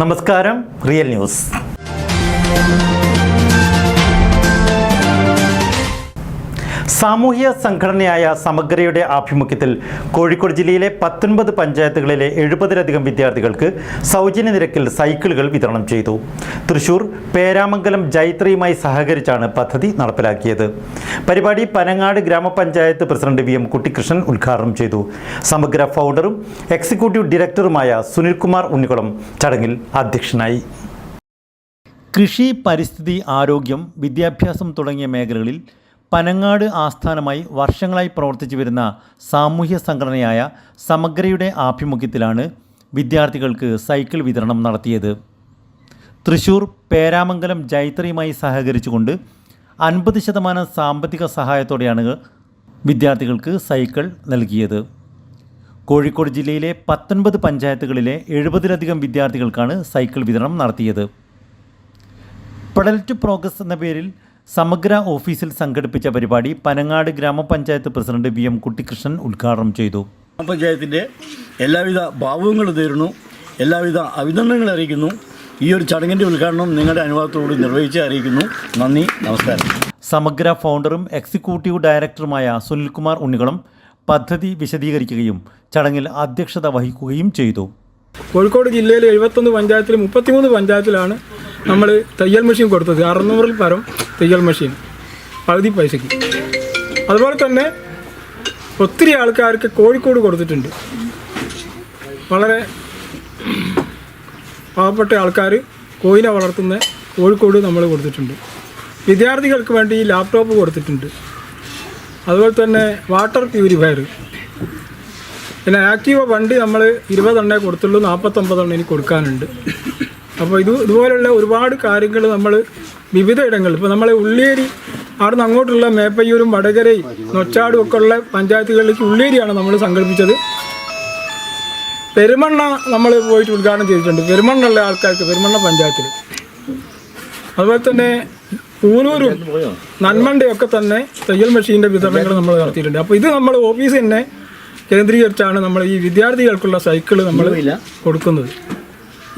നമസ്കാരം real news. സാമൂഹ്യ സംഘടനയായ സമഗ്രയുടെ ആഭിമുഖ്യത്തിൽ കോഴിക്കോട് ജില്ലയിലെ പത്തൊൻപത് പഞ്ചായത്തുകളിലെ എഴുപതിലധികം വിദ്യാർത്ഥികൾക്ക് സൗജന്യ നിരക്കിൽ സൈക്കിളുകൾ വിതരണം ചെയ്തു. തൃശൂർ പേരാമംഗലം ജൈത്രിയുമായി സഹകരിച്ചാണ് പദ്ധതി നടപ്പിലാക്കിയത്. പരിപാടി പനങ്ങാട് ഗ്രാമപഞ്ചായത്ത് പ്രസിഡന്റ് വി എം കുട്ടിക്കൃഷ്ണൻ ഉദ്ഘാടനം ചെയ്തു. സമഗ്ര ഫൗണ്ടറും എക്സിക്യൂട്ടീവ് ഡയറക്ടറുമായ സുനിൽകുമാർ ഉണ്ണിക്കുളം ചടങ്ങിൽ അധ്യക്ഷനായി. കൃഷി പരിസ്ഥിതി ആരോഗ്യം വിദ്യാഭ്യാസം തുടങ്ങിയ മേഖലകളിൽ പനങ്ങാട് ആസ്ഥാനമായി വർഷങ്ങളായി പ്രവർത്തിച്ചു വരുന്ന സാമൂഹ്യ സംഘടനയായ സമഗ്രയുടെ ആഭിമുഖ്യത്തിലാണ് വിദ്യാർത്ഥികൾക്ക് സൈക്കിൾ വിതരണം നടത്തിയത്. തൃശൂർ പേരാമംഗലം ജൈത്രിയുമായി സഹകരിച്ചുകൊണ്ട് അൻപത് ശതമാനം സാമ്പത്തിക സഹായത്തോടെയാണ് വിദ്യാർത്ഥികൾക്ക് സൈക്കിൾ നൽകിയത്. കോഴിക്കോട് ജില്ലയിലെ പത്തൊൻപത് പഞ്ചായത്തുകളിലെ എഴുപതിലധികം വിദ്യാർത്ഥികൾക്കാണ് സൈക്കിൾ വിതരണം നടത്തിയത്. പെഡൽ ടു പ്രോഗ്രസ് എന്ന പേരിൽ സമഗ്ര ഓഫീസിൽ സംഘടിപ്പിച്ച പരിപാടി പനങ്ങാട് ഗ്രാമപഞ്ചായത്ത് പ്രസിഡന്റ് വി എം കുട്ടിക്കൃഷ്ണൻ ഉദ്ഘാടനം ചെയ്തു. ഗ്രാമപഞ്ചായത്തിന്റെ എല്ലാവിധ ഭാവങ്ങളും തീരുന്നു എല്ലാവിധ അഭിനന്ദനങ്ങൾ അറിയിക്കുന്നു. ഈ ഒരു ചടങ്ങിന്റെ ഉദ്ഘാടനം നിങ്ങളുടെ അനുവാദത്തോട് നിർവഹിച്ച് അറിയിക്കുന്നു. നന്ദി നമസ്കാരം. സമഗ്ര ഫൗണ്ടറും എക്സിക്യൂട്ടീവ് ഡയറക്ടറുമായ സുനിൽകുമാർ ഉണ്ണികളും പദ്ധതി വിശദീകരിക്കുകയും ചടങ്ങിൽ അധ്യക്ഷത വഹിക്കുകയും ചെയ്തു. കോഴിക്കോട് ജില്ലയിലെ എഴുപത്തൊന്ന് പഞ്ചായത്തിൽ മുപ്പത്തിമൂന്ന് പഞ്ചായത്തിലാണ് നമ്മൾ തയ്യൽ മെഷീൻ കൊടുത്തത് അറുന്നൂറിൽ പരം തയ്യൽ മെഷീൻ പകുതി പൈസയ്ക്ക് അതുപോലെ തന്നെ ഒത്തിരി ആൾക്കാർക്ക് കോഴിക്കോട് കൊടുത്തിട്ടുണ്ട്. വളരെ പാവപ്പെട്ട ആൾക്കാർ കോയിനെ വളർത്തുന്ന കോഴിക്കോട് നമ്മൾ കൊടുത്തിട്ടുണ്ട്. വിദ്യാർത്ഥികൾക്ക് വേണ്ടി ലാപ്ടോപ്പ് കൊടുത്തിട്ടുണ്ട്. അതുപോലെ തന്നെ വാട്ടർ പ്യൂരിഫയർ പിന്നെ ആക്റ്റീവ വണ്ടി നമ്മൾ ഇരുപതെണ്ണേ കൊടുത്തുള്ളൂ നാൽപ്പത്തൊമ്പതെണ്ണം ഇനി കൊടുക്കാനുണ്ട്. അപ്പോൾ ഇത് ഇതുപോലുള്ള ഒരുപാട് കാര്യങ്ങൾ നമ്മൾ വിവിധ ഇടങ്ങൾ ഇപ്പോൾ നമ്മളെ ഉള്ളേരി അവിടെ നിന്ന് അങ്ങോട്ടുള്ള മേപ്പയ്യൂരും വടകരയും നൊച്ചാടും ഒക്കെ ഉള്ള പഞ്ചായത്തുകളിലേക്ക് ഉള്ളേരിയാണ് നമ്മൾ സംഘടിപ്പിച്ചത് പെരുമണ്ണ നമ്മൾ പോയിട്ട് ഉദ്ഘാടനം ചെയ്തിട്ടുണ്ട്. പെരുമണ്ണുള്ള ആൾക്കാർക്ക് പെരുമണ്ണ പഞ്ചായത്തിൽ അതുപോലെ തന്നെ പൂനൂരും നന്മണ്ടയൊക്കെ തന്നെ തയ്യൽ മെഷീന്റെ വിതരണങ്ങൾ നമ്മൾ നടത്തിയിട്ടുണ്ട്. അപ്പോൾ ഇത് നമ്മൾ ഓഫീസ് തന്നെ കേന്ദ്രീകരിച്ചാണ് നമ്മൾ ഈ വിദ്യാർത്ഥികൾക്കുള്ള സൈക്കിൾ നമ്മൾ കൊടുക്കുന്നത്.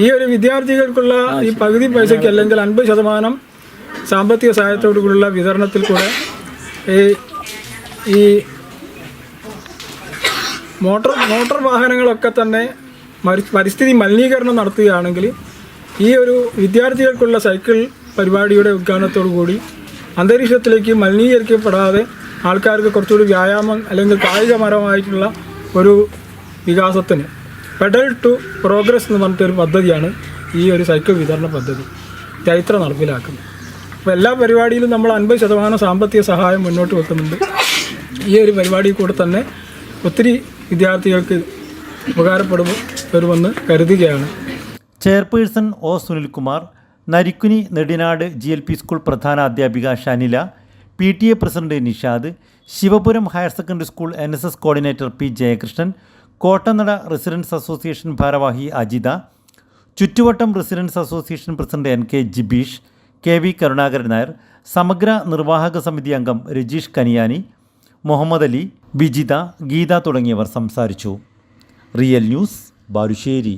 ഈ ഒരു വിദ്യാർത്ഥികൾക്കുള്ള ഈ പകുതി പൈസയ്ക്ക് അല്ലെങ്കിൽ അൻപത് ശതമാനം സാമ്പത്തിക സഹായത്തോടു കൂടിയുള്ള വിതരണത്തിൽ കൂടെ ഈ ഈ മോട്ടോർ മോട്ടോർ വാഹനങ്ങളൊക്കെ തന്നെ പരിസ്ഥിതി മലിനീകരണം നടത്തുകയാണെങ്കിൽ ഈ ഒരു വിദ്യാർത്ഥികൾക്കുള്ള സൈക്കിൾ പരിപാടിയുടെ ഉദ്ഘാടനത്തോടു കൂടി അന്തരീക്ഷത്തിലേക്ക് മലിനീകരിക്കപ്പെടാതെ ആൾക്കാർക്ക് കുറച്ചുകൂടി വ്യായാമം അല്ലെങ്കിൽ കായികപരമായിട്ടുള്ള ഒരു വികാസത്തിന് പെഡൽ ടു പ്രോഗ്രസ് എന്ന് പറഞ്ഞിട്ടൊരു പദ്ധതിയാണ് ഈ ഒരു സൈക്കിൾ വിതരണ പദ്ധതി. ചൈത്ര നടപ്പിലാക്കുന്നത്. അപ്പോൾ എല്ലാ പരിപാടിയിലും നമ്മൾ അൻപത് ശതമാനം സാമ്പത്തിക സഹായം മുന്നോട്ട് വെക്കുന്നുണ്ട്. ഈ ഒരു പരിപാടിയിൽ കൂടെ തന്നെ ഒത്തിരി വിദ്യാർത്ഥികൾക്ക് ഉപകാരപ്പെടും വരുമെന്ന് കരുതുകയാണ്. Chairperson O Sunilkumar Narikkuni Nedinad G L P school പ്രധാന അധ്യാപിക Shanila P T A president Nishad Sivapuram higher secondary school N S S coordinator P Jayakrishnan Kottanada residence association ഭാരവാഹി അജിത ചുറ്റുവട്ടം residence association president N K Jibeesh K V Karunakaran Nair സമഗ്ര നിർവാഹക സമിതി അംഗം രജീഷ് കനിയാനി മുഹമ്മദ് അലി ബിജിത ഗീത തുടങ്ങിയവർ സംസാരിച്ചു. Real news Balussery.